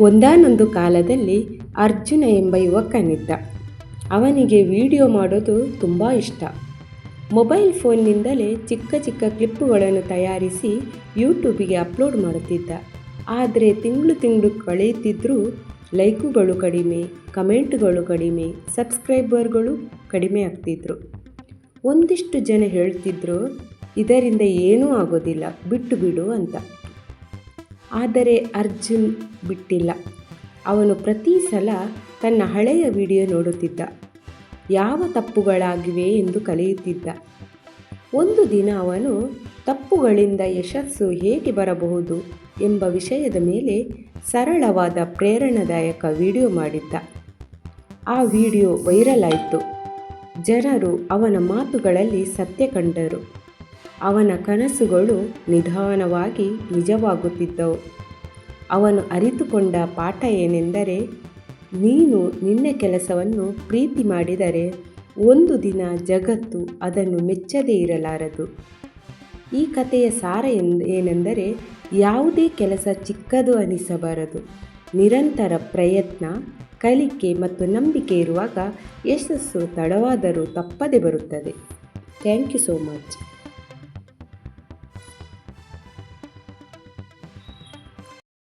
ಒಂದಾನೊಂದು ಕಾಲದಲ್ಲಿ ಅರ್ಜುನ ಎಂಬ ಯುವಕನಿದ್ದ ಅವನಿಗೆ ವಿಡಿಯೋ ಮಾಡೋದು ತುಂಬ ಇಷ್ಟ. ಮೊಬೈಲ್ ಫೋನ್ನಿಂದಲೇ ಚಿಕ್ಕ ಚಿಕ್ಕ ಕ್ಲಿಪ್ಪುಗಳನ್ನು ತಯಾರಿಸಿ ಯೂಟ್ಯೂಬಿಗೆ ಅಪ್ಲೋಡ್ ಮಾಡುತ್ತಿದ್ದ. ಆದರೆ ತಿಂಗಳು ತಿಂಗಳು ಕಳೆಯುತ್ತಿದ್ದರೂ ಲೈಕುಗಳು ಕಡಿಮೆ, ಕಮೆಂಟ್ಗಳು ಕಡಿಮೆ, ಸಬ್ಸ್ಕ್ರೈಬರ್ಗಳು ಕಡಿಮೆ ಆಗ್ತಿದ್ರು. ಒಂದಿಷ್ಟು ಜನ ಹೇಳ್ತಿದ್ರು, ಇದರಿಂದ ಏನೂ ಆಗೋದಿಲ್ಲ, ಬಿಟ್ಟು ಬಿಡು ಅಂತ. ಆದರೆ ಅರ್ಜುನ್ ಬಿಟ್ಟಿಲ್ಲ. ಅವನು ಪ್ರತಿ ಸಲ ತನ್ನ ಹಳೆಯ ವಿಡಿಯೋ ನೋಡುತ್ತಿದ್ದ. ಯಾವ ತಪ್ಪುಗಳಾಗಿವೆ ಎಂದು ಕಲಿಯುತ್ತಿದ್ದ. ಒಂದು ದಿನ ಅವನು, ತಪ್ಪುಗಳಿಂದ ಯಶಸ್ಸು ಹೇಗೆ ಬರಬಹುದು ಎಂಬ ವಿಷಯದ ಮೇಲೆ ಸರಳವಾದ ಪ್ರೇರಣಾದಾಯಕ ವಿಡಿಯೋ ಮಾಡಿದ್ದ. ಆ ವಿಡಿಯೋ ವೈರಲ್ ಆಯಿತು. ಜನರು ಅವನ ಮಾತುಗಳಲ್ಲಿ ಸತ್ಯ ಕಂಡರು. ಅವನ ಕನಸುಗಳು ನಿಧಾನವಾಗಿ ನಿಜವಾಗುತ್ತಿದ್ದವು. ಅವನು ಅರಿತುಕೊಂಡ ಪಾಠ ಏನೆಂದರೆ, ನೀನು ನಿನ್ನ ಕೆಲಸವನ್ನು ಪ್ರೀತಿ ಮಾಡಿದರೆ ಒಂದು ದಿನ ಜಗತ್ತು ಅದನ್ನು ಮೆಚ್ಚದೇ ಇರಲಾರದು. ಈ ಕಥೆಯ ಸಾರ ಏನೆಂದರೆ, ಯಾವುದೇ ಕೆಲಸ ಚಿಕ್ಕದು ಅನಿಸಬಾರದು. ನಿರಂತರ ಪ್ರಯತ್ನ, ಕಲಿಕೆ ಮತ್ತು ನಂಬಿಕೆ ಇರುವಾಗ ಯಶಸ್ಸು ತಡವಾದರೂ ತಪ್ಪದೆ ಬರುತ್ತದೆ. Thank you so much.